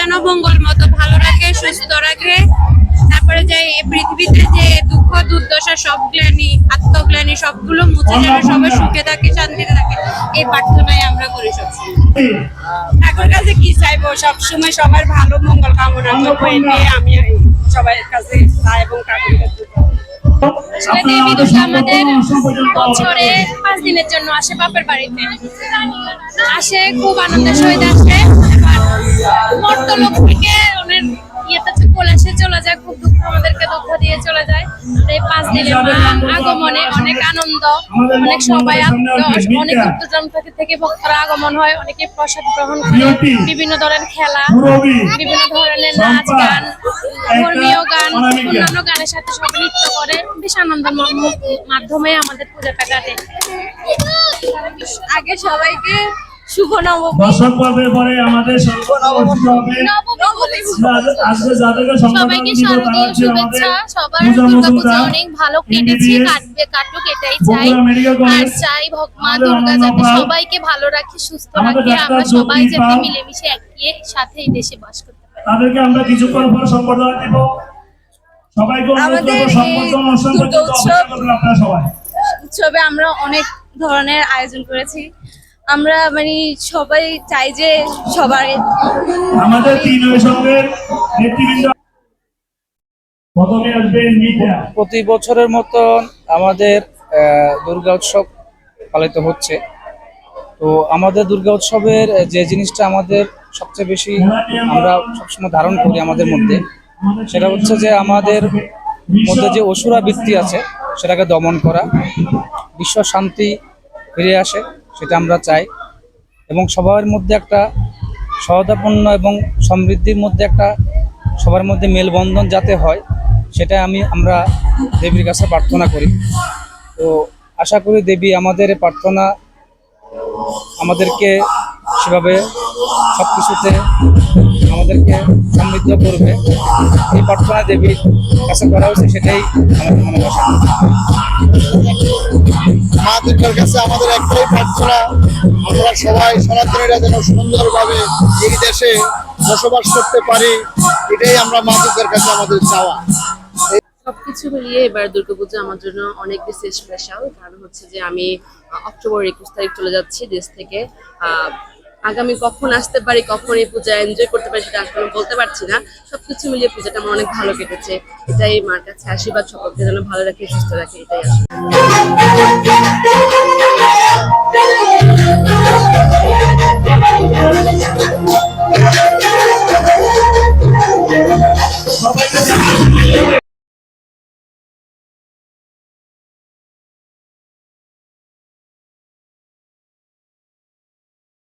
যেন মঙ্গল মতো ভালো রাখে সুস্থ রাখে। তারপরে যে এই পৃথিবীতে যে দুঃখ দুর্দশা সব গ্লানি আত্মগ্লানি সবগুলো মুছে যেন সবাই সুখে থাকে শান্তিতে থাকে এই প্রার্থনাই আমরা করি সবসময়। ঠাকুর কাছে কি চাইব? সব সময় সবার ভালো মঙ্গল কামনা করব এটাই আমি সবার কাছে চাই এবং ঠাকুর কাছে দেবী দুর্গা আমাদের বছরে পাঁচ দিনের জন্য আসে বাপের বাড়িতে। আসে খুব আনন্দের সহিত আসে। পাঁচ দিনের মা আগমনে অনেক আনন্দ অনেক সবাই অনেক উত্তরজন থেকে থেকে ভক্তরা আগমন হয় অনেকে প্রসাদ গ্রহণ করে বিভিন্ন ধরনের খেলা বিভিন্ন ধরনের নাচ গান ধর্মীয় গান অন্যান্য গানের সাথে সব নৃত্য করে। বেশ আনন্দের মাধ্যমে আমাদের পূজাটা কাটে। আগে সবাইকে শুভ নবমী দর্শক পর্বের পরে আমাদের সম্পূর্ণ অনুষ্ঠিত হবে আজকে যাদেরকে সম্মান সবাইকে দিব তারা হচ্ছে আমাদের শুভেচ্ছা। সবার দুর্গাপূজা অনেক ভালো কেটেছে MBBS, কাটবে কাটুক এটাই চাই। আর চাই ভগ- মা আমাদের দুর্গা যাতে সবাইকে ভালো রাখে সুস্থ রাখে আমরা সবাই যাতে মিলেমিশে সাথে এই দেশে বাস করতে পারি। তাদেরকে আমরা কিছুক্ষণ পর সম্বর্ধনা দিব। সবাইকে অনুরোধ আমাদের করব সম্বর্ধনা অনুষ্ঠান পর্যন্ত দুর্গোৎসব- অপেক্ষা করবেন আপনারা সবাই। উৎসবে আমরা অনেক ধরনের আয়োজন করেছি। আমরা মানে সবাই চাই যে সবার আমাদের তিন সঙ্গের নেতৃবৃন্দ প্রথমে আসবেন মিডিয়া প্রতি বছরের মতন আমাদের আহ, দুর্গা উৎসব পালিত হচ্ছে। তো আমাদের দুর্গা উৎসবের যে জিনিসটা আমাদের সবচেয়ে বেশি আমরা সবসময় ধারণ করি আমাদের মধ্যে সেটা হচ্ছে যে আমাদের মধ্যে যে অসুরা বৃত্তি আছে সেটাকে দমন করা বিশ্ব শান্তি ফিরে আসে। সেটা আমরা চাই। এবং সবার মধ্যে একটা সহতাপন্ন এবং সমৃদ্ধির মধ্যে একটা সবার মধ্যে মেলবন্ধন যাতে হয় সেটা আমি, আমরা দেবীর কাছে প্রার্থনা করি। তো আশা করি দেবী আমাদের প্রার্থনা আমাদেরকে সেভাবে সব কিছুতে আমাদেরকে সমৃদ্ধ করবে। এই প্রার্থনা দেবীর কাছে করা হয়েছে সেটাই আমাদের মনে বসে মা দুর্গার কাছে আমাদের একটাই প্রার্থনা আমরা সবাই সনাতনীরা যেন সুন্দরভাবে এই দেশে বসবাস করতে পারি এটাই আমরা মা দুর্গার কাছে আমাদের চাওয়া। সবকিছু মিলিয়ে এবার দুর্গাপূজা আমার জন্য অনেক বেশি স্পেশাল কারণ হচ্ছে যে আমি অক্টোবর একুশ তারিখ চলে যাচ্ছি দেশ থেকে। আহ, আগামী কখন আসতে পারি, কখন এই পূজা এনজয় করতে পারি সেটা আসলে বলতে পারছি না। সবকিছু মিলিয়ে পূজাটা আমার অনেক ভালো কেটেছে। এটাই মার কাছে আশীর্বাদ, সকলকে যেন ভালো রাখে, সুস্থ রাখে, এটাই আসলে